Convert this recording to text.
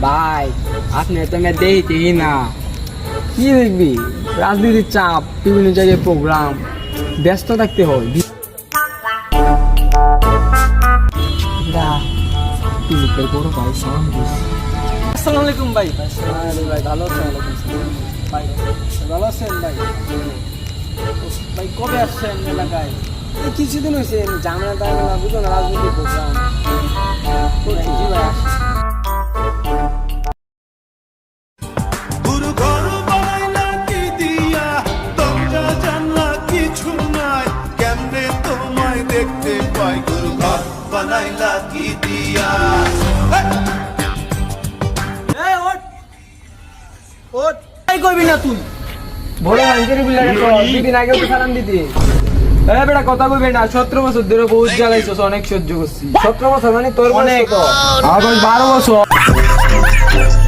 ভাই আপনি তো আমি দেখি না কি দেখবি রাজনীতির চাপ বিভিন্ন জায়গায় প্রোগ্রাম ব্যস্ত থাকতে হয় আসসালামু আলাইকুম ভাই ভাই ভালো আছেন ভাই ভালো আছেন ভাই ভাই কবে আসছেন এলাকায় কিছুদিন হয়েছে জামেলা টামেলা বুঝো না রাজনীতির প্রোগ্রাম জি ভাই দেখতে পাই গুরু ঘর বানাইলা কি দিয়া? করবি না তুই। বড় মানুষের বিলাকে তো দুদিন আগে তো সালাম দিতি। এ বেটা কথা কইবে না সতেরো বছর ধরে বহুত জ্বালাইছস অনেক সহ্য করছি। সতেরো বছর মানে তোর বয়স অনেক। কত? আমার বারো বছর।